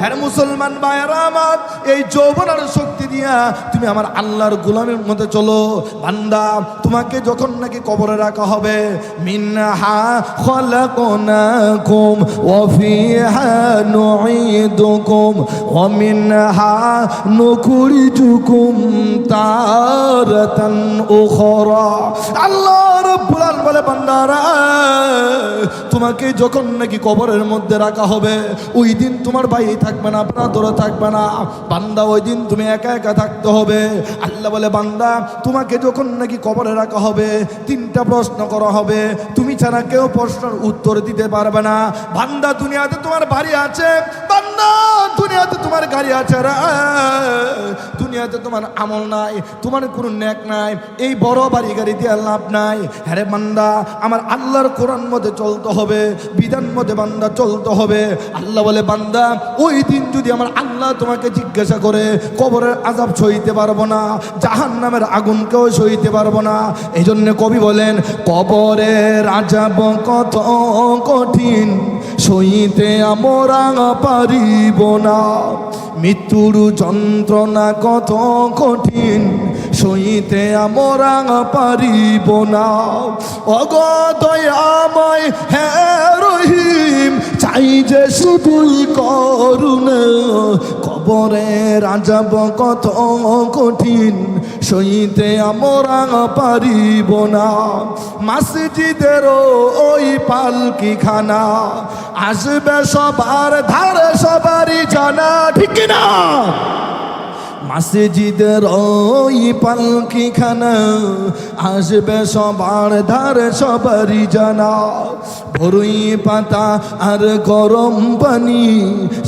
হ্যাঁ মুসলমান ভাইয়েরা আমার, এই যৌবনের শক্তি দিয়া তুমি আমার আল্লাহর গোলামের মধ্যে চলো। বান্দা, তোমাকে যখন নাকি কবরে রাখা হবে বলে, বান্দারা, তোমাকে যখন নাকি কবরের মধ্যে রাখা হবে, ওই দিন তোমার ভাই থাকবে না ব্রাদরও থাকবে না। বান্দা ওই দিন তুমি একা একা থাকতে হবে। আল্লাহ বলে, বান্দা, তোমাকে যখন নাকি কবরে রাখা হবে, তিনটা প্রশ্ন করা হবে। তুমি ছাড়া কেউ প্রশ্নের উত্তর দিতে পারবে না। বান্দা, দুনিয়াতে তোমার বাড়ি আছে, বান্দা দুনিয়াতে তোমার গাড়ি আছে দুনিয়াতে তোমার আমল নাই, তোমার কোনো নেক নাই, এই বড় বাড়ি গাড়ি দিয়ে লাভ নাই। হ্যাঁ রে বান্দা, আমার আল্লাহর কোরআন মধ্যে চলতে হবে, বিধান মধ্যে বান্দা চলতে হবে। আল্লাহ বলে, বান্দা, ওই দিন যদি আমার আল্লাহ তোমাকে জিজ্ঞাসা করে, কবরের আজাব সইতে পারব না জাহান নামের আগুনকেও সইতে পারব না। এই জন্য কবি বলেন, কবরের আজাব কত কঠিন, সইতে আমরা পারিব না। মৃত্যুর যন্ত্রণা কত কঠিন। সইতে আমরা পারিব না। অগ দয়াময় হে রহিম, চাই যে শুধুই করুন কবরে রাজাব কত কঠিন সইতে আমরা পারিব না। মসজিদের ওই পালকি খানা আসবে সবার, ধারে সবারই জানা, ঠিক না মসজিদের ওই পালকি খানা আসবে সবার ধারে, সবারই জানা। বরুই পাতা আর গরম পানি,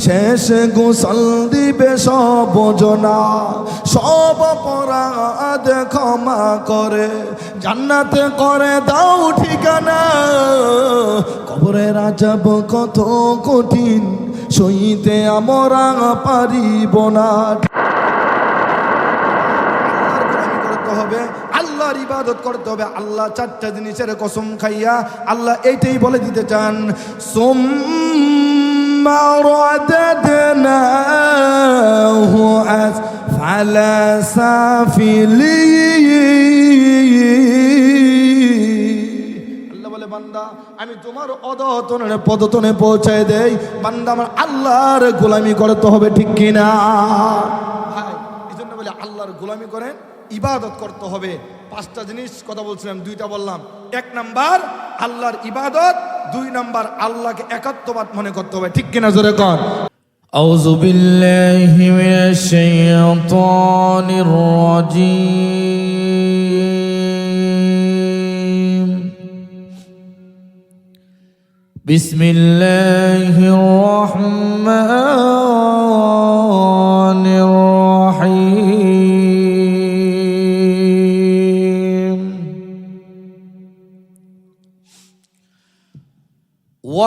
শেষ গোসল দিবে সব জনা। সব পরাধ ক্ষমা করে, জান্নাতে করে দাও ঠিকানা। কবরে রাজাব কত কঠিন, সইতে আমরা পারিব না। আল্লাহর ইবাদত করতে হবে। আল্লাহ চারটা জিনিসের কসম খাইয়া আল্লাহ এইটাই বলে দিতে চান। বলে, বান্দা, আমি তোমার অদতনের পদতনে পৌঁছায় দেই। বান্দা, আমার আল্লাহর গোলামি করতে হবে, ঠিক কিনা? এই জন্য বলে, আল্লাহর গোলামি করেন, ইবাদত করতে হবে। পাঁচটা জিনিস কথা বলছিলাম দুইটা বললাম এক নাম্বার আল্লাহর ইবাদত দুই নাম্বার আল্লাহকে একাত্মবাদ মনে করতে হবে ঠিক কিনা জোরে কর أعوذ بالله من الشيطان الرجيم بسم الله الرحمن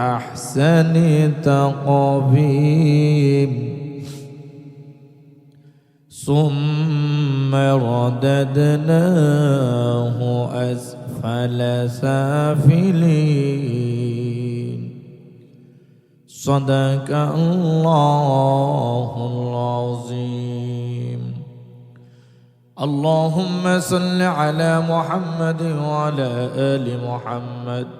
أحسن تقويم. ثم رددناه أسفل سافلين. صدق الله العظيم. اللهم صل على محمد وعلى آل محمد.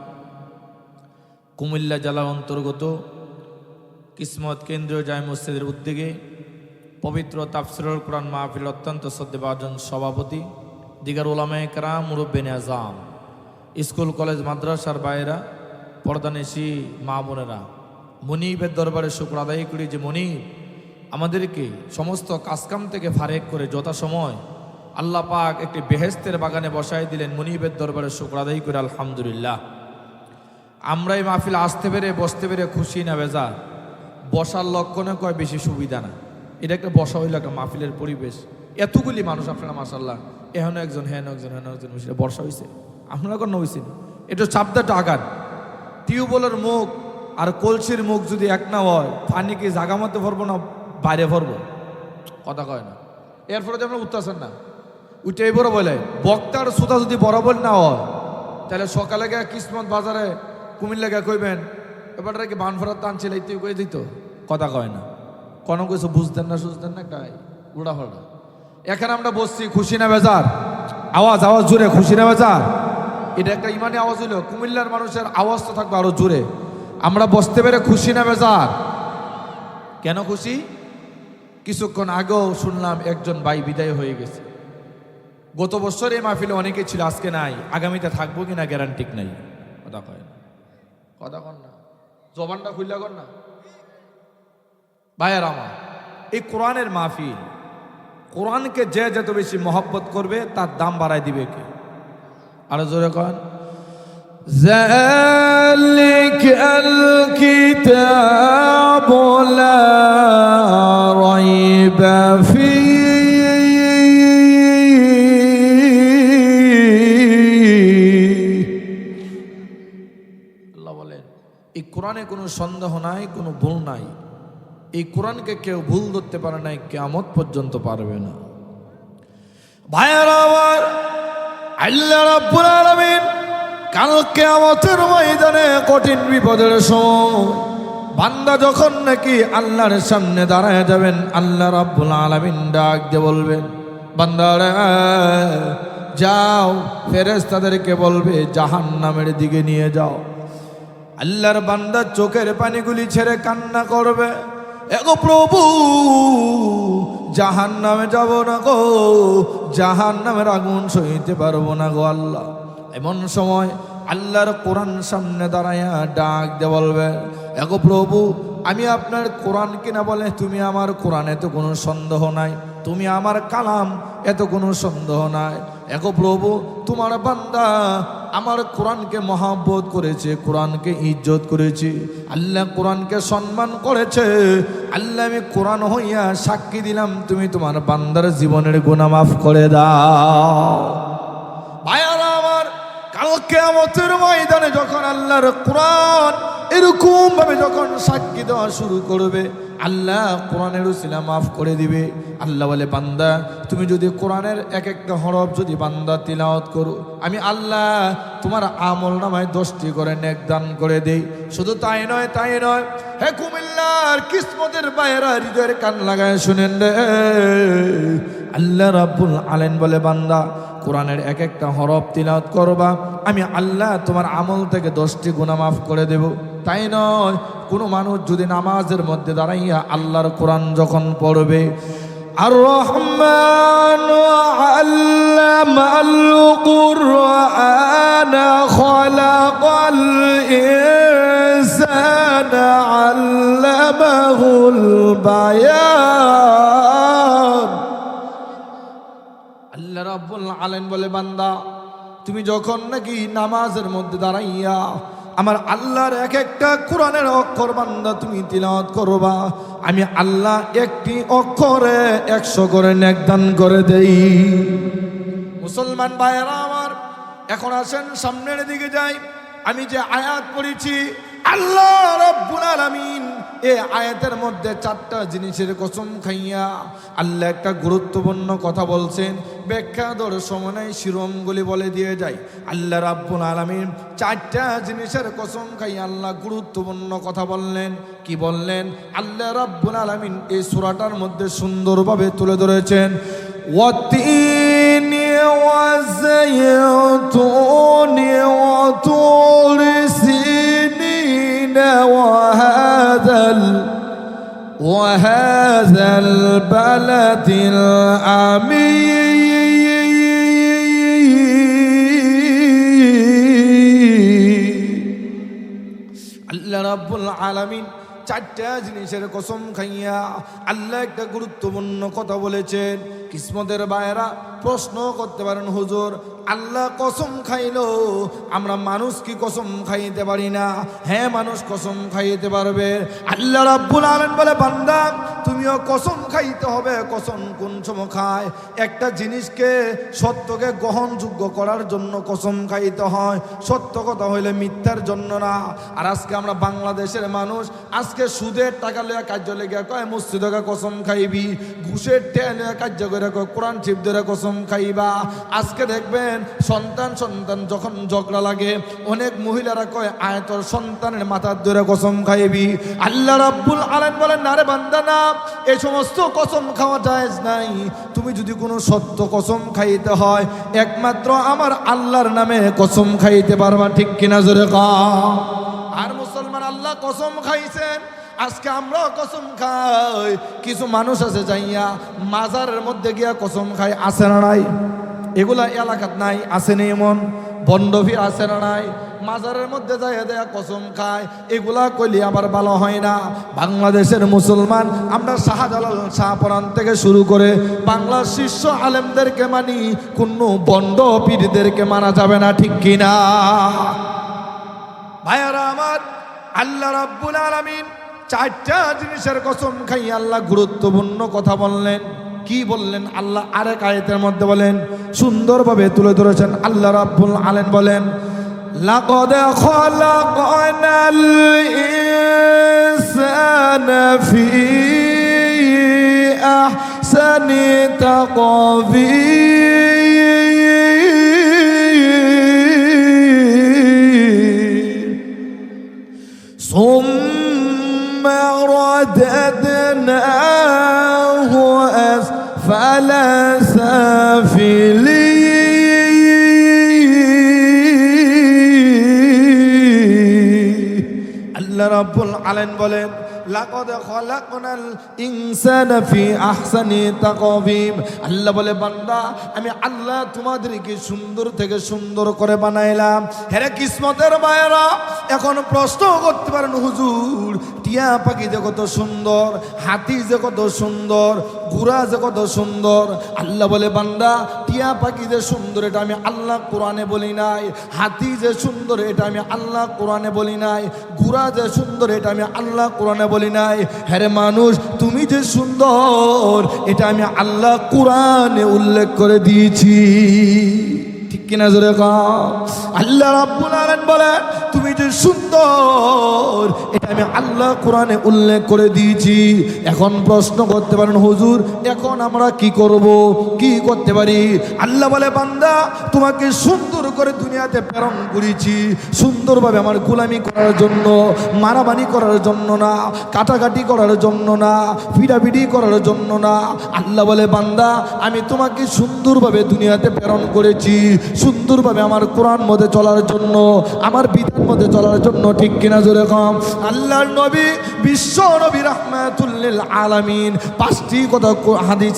কুমিল্লা জেলার অন্তর্গত কিসমত কেন্দ্রীয় জায় মসজিদের উদ্যোগে পবিত্র তাফসিরুল কোরআন মাহফিল অত্যন্ত শ্রদ্ধেভাজন সভাপতি, দিগার ওলামায়ে কেরাম মুরব্বিন আজাম স্কুল, কলেজ, মাদ্রাসার বাইরা পর্দানেশি মা বোনেরা, মনিবের দরবারে শুক্র আদায় করি যে মনিব, আমাদেরকে সমস্ত কাজকাম থেকে ফারেক করে যথাসময় আল্লাহ পাক একটি বেহেস্তের বাগানে বসাই দিলেন মনিবের দরবারে শুক্র আদায় করে, আলহামদুলিল্লাহ। আমরা এই মাহফিল আসতে পেরে, বসতে পেরে খুশি না বেজার। বসার লক্ষণে কয় বেশি সুবিধা না। এটা একটা বসা হইল একটা মাহফিলের পরিবেশ। এতগুলি মানুষ আপনারা মাসাল্লাহ এহেন একজন, হেন একজন হেন একজন বসে বর্ষা হয়েছে আপনারা কোনো হয়েছেন এটা চাপদাটা আগান টিউবওয়েলের মুখ আর কলসির মুখ যদি এক না হয়, পানি কি জাগা মধ্যে ভরবো না বাইরে ভরবো? কথা কয় না। এরপরে যে আপনারা উঠতেছেন না। উঠে বড় বলে, বক্তার সুতা যদি বরাবর না হয়, তাহলে সকালে গিয়ে কিসমত বাজারে কুমিল্লা গিয়ে কইবেন, এবারটা কি বান ফেরার টান ছিল তুই কয়ে দিত? কথা কয় না। কোনো কিছু বুঝতেন না, সুঝতেন না একটা উড়া ফড়া এখানে আমরা বসছি, খুশি না বেজার? আওয়াজ আওয়াজ জুড়ে, খুশি না বেজার? এটা একটা ইমানি আওয়াজ হইল, কুমিল্লার মানুষের আওয়াজ তো থাকবে আরও জোরে আমরা বসতে পেরে খুশি না বেজার? কেন খুশি? কিছুক্ষণ আগেও শুনলাম একজন ভাই বিদায় হয়ে গেছে। গত বছর এই মাহফিলে অনেকে ছিল, আজকে নাই, আগামীতে থাকব কিনা গ্যারান্টি নাই। কথা কয় কথা কর না জবানটা খুললা কর না ভাইয়ার আমার এই কোরআনের মাহফিল কোরআনকে যে যত বেশি মহব্বত করবে তার দাম বাড়ায় দিবে কে আরো জোরে কন ذلك الكتاب لا ريب فيه কোরআনে কোনো সন্দেহ নাই, কোনো ভুল নাই। এই কোরআনকে কেউ ভুল ধরতে পারে নাই কেমত পর্যন্ত পারবে না। ভাইয়ার আমার, আল্লাহ রাব্বুল আলামিন ময়দানে কঠিন বিপদের সময় বান্দা যখন নাকি আল্লাহর সামনে দাঁড়ায় যাবেন, আল্লাহ রাব্বুল আলামিন ডাক দিয়ে বলবেন, বান্দারে, যাও, ফেরেশতাদেরকে বলবে, জাহান্নামের দিকে নিয়ে যাও। আল্লাহর বান্দার চোখের পানিগুলি ছেড়ে কান্না করবে। এগো প্রভু জাহান নামে যাব না গো জাহান নামের আগুন সইতে পারব না গো আল্লাহ। এমন সময় আল্লাহর কোরআন সামনে দাঁড়াইয়া ডাক দে বলবে, এগো প্রভু, আমি আপনার কোরআন কিনা বলে তুমি আমার কোরআনে তো কোনো সন্দেহ নাই। তুমি আমার কালাম, এত কোনো সন্দেহ নাই। এগো প্রভু, তোমার বান্দা আমার কোরআনকে মহাব্বত করেছে, কোরআনকে ইজ্জত করেছে, আল্লাহ কোরআনকে সম্মান করেছে। আল্লাহ আমি কোরআন হইয়া সাক্ষী দিলাম, তুমি তোমার বান্দার জীবনের গুণা মাফ করে দাও। ভাইয়ারা আমার, কাল আমতের ময়দানে যখন আল্লাহর কোরআন এরকম ভাবে যখন সাক্ষী দেওয়া শুরু করবে আল্লাহ কোরআনের উসিলা মাফ করে দিবে। আল্লাহ বলে, বান্দা, তুমি যদি কোরআনের এক একটা হরফ যদি বান্দা তিলাওয়াত করো, আমি আল্লাহ তোমার আমল নামায় দশটি করে নেক দান করে দেই। শুধু তাই নয় তাই নয়, হে কুমিল্লার কিসমতের বাইরা হৃদয়ের কান লাগায় শুনেন রে। আল্লাহ রাব্বুল আলেন বলে, বান্দা, কোরআনের এক একটা হরফ তিলাওয়াত করবা, আমি আল্লাহ তোমার আমল থেকে দশটি গুণা মাফ করে দেব। তাই নয় কোনো মানুষ যদি নামাজের মধ্যে দাঁড়াইয়া আল্লাহর কোরআন যখন পড়বে আর রহমান আল্লাহ রাব্বুল আলামিন বলে, বান্দা, তুমি যখন নাকি নামাজের মধ্যে দাঁড়াইয়া আমার আল্লাহর এক একটা কোরআনের অক্ষর বান্দা তুমি তিলাওয়াত করবা। আমি আল্লাহ একটি অক্ষরে একশো করে নেকদান করে দেই। মুসলমান ভাইয়েরা আমার, এখন আসেন সামনের দিকে যাই। আমি যে আয়াত পড়েছি, আল্লাহ রব্বুল আলামিন এ আয়াতের মধ্যে চারটা জিনিসের কসম খাইয়া আল্লাহ একটা গুরুত্বপূর্ণ কথা বলছেন। ব্যাখ্যা দর্শম নাই মানে শিরমগুলি বলে দিয়ে যায়। আল্লাহ রাব্বুল আলমিন চারটা জিনিসের কসম খাইয়া আল্লাহ গুরুত্বপূর্ণ কথা বললেন। কি বললেন? আল্লাহ রাব্বুল আলমিন এই সুরাটার মধ্যে সুন্দরভাবে তুলে ধরেছেন। ওয়াতিন البلد الأمين আল্লাহ রাব্বুল আলামিন চারটা জিনিসের কসম খাইয়া আল্লাহ একটা গুরুত্বপূর্ণ কথা বলেছেন কিসমতের বায়রা প্রশ্ন করতে পারেন, হুজুর, আল্লাহ কসম খাইলো, আমরা মানুষ কি কসম খাইতে পারি না? হ্যাঁ মানুষ কসম খাইতে পারবে। আল্লাহ রাব্বুল আলামিন বলে, বান্দা, তুমিও কসম খাইতে হবে, কসম কোন সময় খায়? একটা জিনিসকে সত্যকে গ্রহণযোগ্য করার জন্য কসম খাইতে হয়। সত্য কথা হইলে মিথ্যার জন্য না। আর আজকে আমরা বাংলাদেশের মানুষ, আজকে সুদের টাকা লইয়া কার্য লেগে কয় মসজিদকে কসম খাইবি? ঘুষের টেয়া লইয়া কার্য করে কয় কোরআন শিব ধরে কসম খাইবা। আজকে দেখবেন সন্তান সন্তান যখন ঝগড়া লাগে, অনেক মহিলারা কয়, আয় তোর সন্তানের মাথার ধরে কসম খাইবি। আল্লাহ রাব্বুল আলামিন বলেন, না রে বান্দা, না এই সমস্ত কসম খাওয়া জায়েজ নাই। তুমি যদি কোনো সত্য কসম খাইতে হয়, একমাত্র আমার আল্লাহর নামে কসম খাইতে পারবা, ঠিক কিনা জোরে কও। আর মুসলমান আল্লাহ কসম খাইছেন আজকে আমরাও কসম খাই। কিছু মানুষ আছে যাইয়া মাজারের মধ্যে গিয়া কসম খাই আছে না নাই? এগুলা এলাকাত নাই, আছে নেই এমন? বন্ডভি আছে না নাই? মাজারের মধ্যে যাইয়া দেয়া কসম খায়, এগুলা কইলে আবার ভালো হয় না। বাংলাদেশের মুসলমান, আমরা শাহজালাল শাহপরান থেকে শুরু করে বাংলার শীর্ষ আলেমদেরকে মানি, কোনো বন্ড পীরদেরকে মানা যাবে না, ঠিক কিনা? ভাইয়ারা আমার, আল্লাহ রাব্বুল আলামিন চারটা জিনিসের কসম খাই আল্লাহ গুরুত্বপূর্ণ কথা বললেন। কি বললেন? আল্লাহ আরেক আয়াতের মধ্যে বলেন, সুন্দরভাবে তুলে ধরেছেন আল্লাহ রাব্বুল আলেন বলেন, লাকদ খলাকনাল ইনসানা ফি আহসানি তাকবীর ثم رددناه أسفل سافلين আল্লাহ রাব্বুল আলামিন বলেন লাকদ খলাকনাল ইনসানা ফি আহসানি তাকওয়িম। আল্লাহ বলে, বান্দা, আমি আল্লাহ তোমাদেরকে সুন্দর থেকে সুন্দর করে বানাইলাম। হেরে কিসমতের মায়েরা, এখন প্রশ্ন করতে পারেন, হুজুর, টিয়া পাখি যে কত সুন্দর, হাতি যে কত সুন্দর, ঘোড়া যে কত সুন্দর। আল্লাহ বলে, বান্দা টিয়া পাখি যে সুন্দর, এটা আমি আল্লাহ কোরআনে বলি নাই। হাতি যে সুন্দর, এটা আমি আল্লাহ কোরআনে বলি নাই। ঘোড়া যে সুন্দর, এটা আমি আল্লাহ কোরআনে বলি নাই। হ্যারে মানুষ, তুমি যে সুন্দর, এটা আমি আল্লাহ কোরআনে উল্লেখ করে দিয়েছি। কিনা জোরে? আল্লাহ রাব্বুল আলামিন বলে তুমি যে সুন্দর, এটা আমি আল্লাহ কোরআনে উল্লেখ করে দিয়েছি। এখন প্রশ্ন করতে পারেন, হুজুর, এখন আমরা কি করব? কি করতে পারি? আল্লাহ বলে, বান্দা, তোমাকে সুন্দর করে দুনিয়াতে প্রেরণ করেছি। সুন্দরভাবে আমার গোলামি করার জন্য, মারামারি করার জন্য না, কাটাকাটি করার জন্য না, পিড়াপিড়ি করার জন্য না। আল্লাহ বলে, বান্দা, আমি তোমাকে সুন্দরভাবে দুনিয়াতে প্রেরণ করেছি। সুন্দরভাবে আমার কোরআন মধ্যে চলার জন্য, আমার বিধান মধ্যে চলার জন্য, ঠিক কিনা জোরে কম? আল্লাহর নবী, বিশ্ব নবী রহমাতুল্লিল আলামিন পাঁচটি কথা হাদিস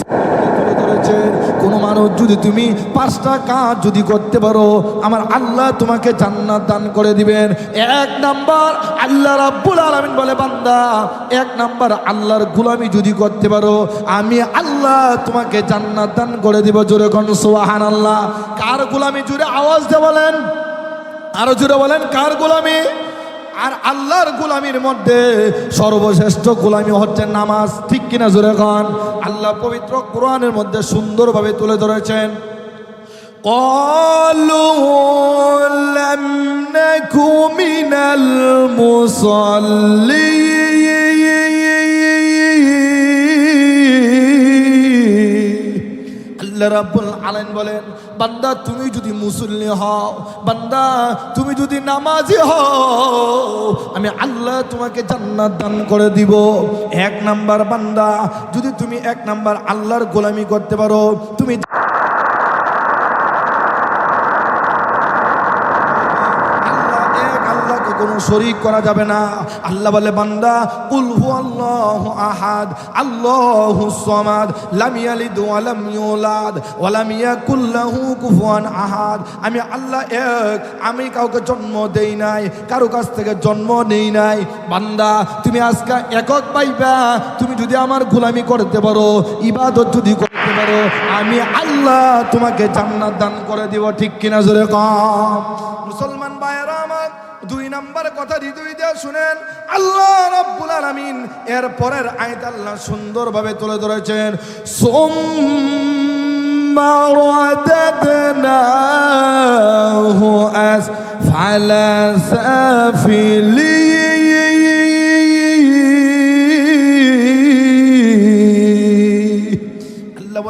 কোনো মানুষ যদি তুমি পাঁচটা কাজ যদি করতে পারো, আমার আল্লাহ তোমাকে জান্নাত দান করে দিবেন। এক নাম্বার, আল্লাহ রাব্বুল আলামিন বলে, বান্দা, এক নাম্বার, আল্লাহর গোলামি যদি করতে পারো, আমি আল্লাহ তোমাকে জান্নাত দান করে দিব জোরে কোন সোহান আল্লাহ কার গোলামি জুড়ে আওয়াজ দিয়ে বলেন আরো জুড়ে বলেন কার গোলামি আর আল্লাহর গোলামির মধ্যে সর্বশ্রেষ্ঠ গোলামি হচ্ছে নামাজ ঠিক কিনা জোরে খান আল্লাহ পবিত্র কোরআনের মধ্যে সুন্দরভাবে তুলে ধরেছেন قالوا لم نك من المصلين আল্লাহ রাব্বুল আলামিন বলেন বান্দা, তুমি যদি মুসল্লি হও, বান্দা, তুমি যদি নামাজি হও, আমি আল্লাহ তোমাকে জান্নাত দান করে দিব। এক নাম্বার বান্দা, যদি তুমি এক নাম্বার আল্লাহর গোলামি করতে পারো তুমি আল্লাহ এক আল্লাহকে কোনো শরিক করা যাবে না। আল্লাহ বলে, বান্দা, কুল হু আল্লাহ আহাদ, আল্লাহু সামাদ, লাম ইয়ালিদ ওয়া লাম ইউলাদ, ওয়া লাম ইয়াকুল কুফুয়ান আহাদ। আমি আল্লাহ এক, আমি কাউকে জন্ম দেই নাই, কারও কাছ থেকে জন্ম নেই নাই। বান্দা, তুমি আজকে একক পাইবা, তুমি যদি আমার গোলামি করতে পারো, ইবাদত যদি করতে পারো, আমি আল্লাহ তোমাকে জান্নাত দান করে দিব, ঠিক কিনা জোরে কম। মুসলমান ভাইয়েরা আমার দুই নাম্বার কথা হৃদয় দেওয়া শুনেন, আল্লাহ রাব্বুল আলামিন এর পরের আয়াত আল্লাহ সুন্দরভাবে তুলে ধরেছেন, সুম্মা রাদাদনাহু আস ফালা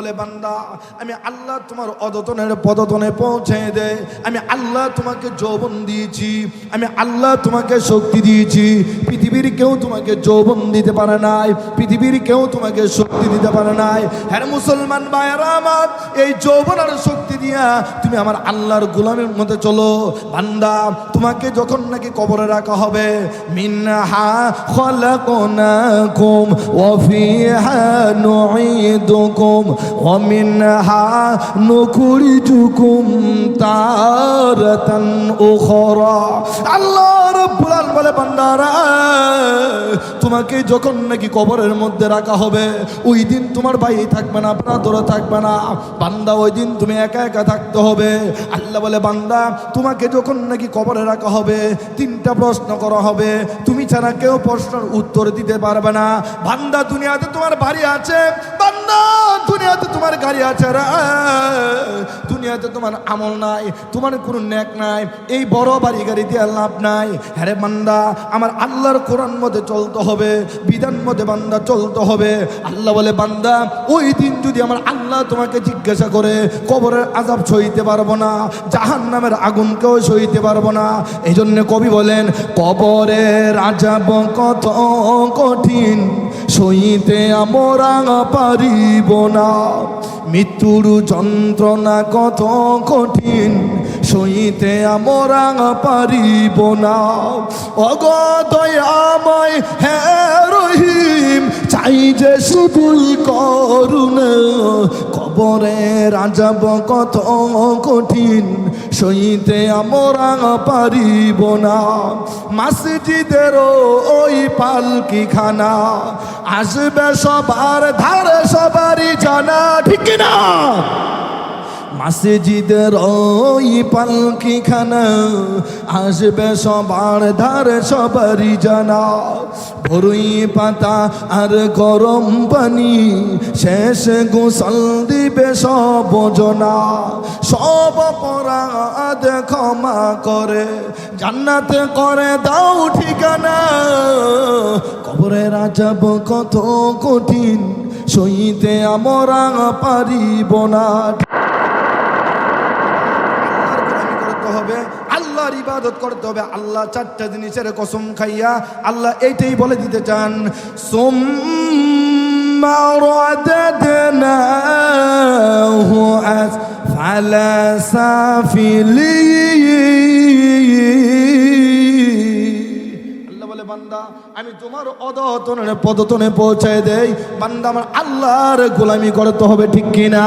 বলে, বান্দা, আমি আল্লাহ তোমার অদতনের পদতনে পৌঁছে দেয় আমি আল্লাহ তোমাকে যৌবন দিয়েছি। আমি আল্লাহ তোমাকে শক্তি দিয়েছি। পৃথিবীর কেউ তোমাকে যৌবন দিতে পারে নাই। পৃথিবীর কেউ তোমাকে শক্তি দিতে পারে নাই। হ্যাঁ মুসলমান ভাইয়েরা আমার, এই যৌবন আর শক্তি দিয়া তুমি আমার আল্লাহর গোলামের মধ্যে চলো। বান্দা, তোমাকে যখন নাকি কবরে রাখা হবে বলে তোমাকে যখন নাকি কবরের মধ্যে রাখা হবে, ওই দিন তোমার ভাই থাকবে না ব্রাদর থাকবে না। বান্দা, ওই দিন তুমি একা একা থাকতে হবে। আল্লাহ বলে, বান্দা, তোমাকে যখন নাকি কবরে রাখা হবে, তিনটা প্রশ্ন করা হবে। ছাড়া কেউ প্রশ্নের উত্তর দিতে পারবে না। বান্দা দুনিয়াতে তোমার বাড়ি আছে, বান্দা দুনিয়াতে তোমার গাড়ি আছে দুনিয়াতে তোমার আমল নাই, তোমার কোনো নেক নাই, এই বড় বাড়ি গাড়ি দিয়ে লাভ নাই। হ্যারে বান্দা, আমার আল্লাহর কোরআন মধ্যে চলতে হবে, বিধান মধ্যে বান্দা চলতে হবে। আল্লাহ বলে, বান্দা, ওই দিন যদি আমার আল্লাহ তোমাকে জিজ্ঞাসা করে, কবরের আজাব সইতে পারব না জাহান নামের আগুনকেও সইতে পারব না। এই জন্য কবি বলেন, কবরের আজাব কত কঠিন সইতে আমরা পারিব না। মৃত্যুর যন্ত্রণা কত কঠিন সইতে আমরা পারিব না। অগ দয়াময় হে রহিম, চাই যে শুধুই করুণা। কবরে রাজাব কত কঠিন সইতে আমরা পারিব না। মসজিদের ওই পালকি খানা আসবে সবার, ধারে সবারই জানা, ঠিক না মসজিদের ওই পালকি খানা আসবে সবার ধার, সবারই জানা। বরুই পাতা আর গরম পানি, শেষ গোসল দিবে সব জনা। সব অপরাধ ক্ষমা করে, জান্নাতে করে দাও ঠিকানা। কবরে রাজাব কত কঠিন, সইতে আমরা পারিব না। ইবাদত করতে হবে। আল্লাহ চারটা জিনিসের কসম খাইয়া আল্লাহ এইটাই বলে দিতে চান। রাদাদনাহু আল্লাহ বলে, বান্দা, আমি তোমার অদতনের পদতনে পৌঁছায় দেই। বান্দা, আমার আল্লাহর গোলামি করতে হবে, ঠিক কিনা?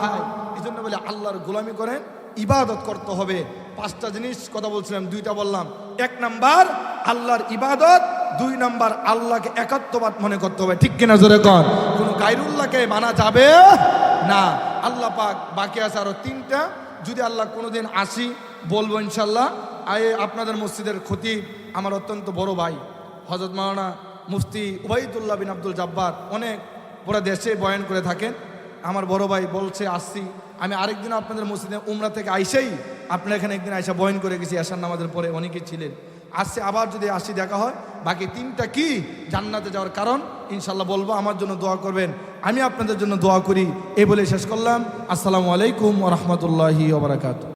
ভাই, এই জন্য বলে, আল্লাহর গোলামি করেন। ইবাদত করতে হবে। পাঁচটা জিনিস কথা বলছিলাম, দুইটা বললাম। এক নাম্বার, আল্লাহর ইবাদত। দুই নাম্বার, আল্লাহকে একাত্মবাদ মনে করতে হবে। ঠিক কিনা জোরে কন? কোন গাইরুল্লাহকে মানা যাবে না। আল্লাহ পাক বাকি আছে আরও তিনটা। যদি আল্লাহ কোনোদিন আসি, বলব ইনশাল্লাহ আয়ে, আপনাদের মসজিদের ক্ষতি আমার অত্যন্ত বড় ভাই। হজরত মাওলানা মুফতি উবাইদুল্লাহ বিন আব্দুল জাব্বার অনেক পুরো দেশে বয়ান করে থাকেন। আমার বড় ভাই বলছে, আসছি। আমি আরেকদিন আপনাদের মসজিদে উমরা থেকে আইসেই আপনার এখানে একদিন আইসা বয়ন করে গেছি আসার নামাজের পরে অনেকে ছিলেন। আসছে আবার যদি আসি দেখা হয়, বাকি তিনটা কি জান্নাতে যাওয়ার কারণ ইনশাল্লাহ বলব, আমার জন্য দোয়া করবেন, আমি আপনাদের জন্য দোয়া করি এই বলে শেষ করলাম। আসসালামু আলাইকুম রহমতুল্লাহি ওবরাকাতু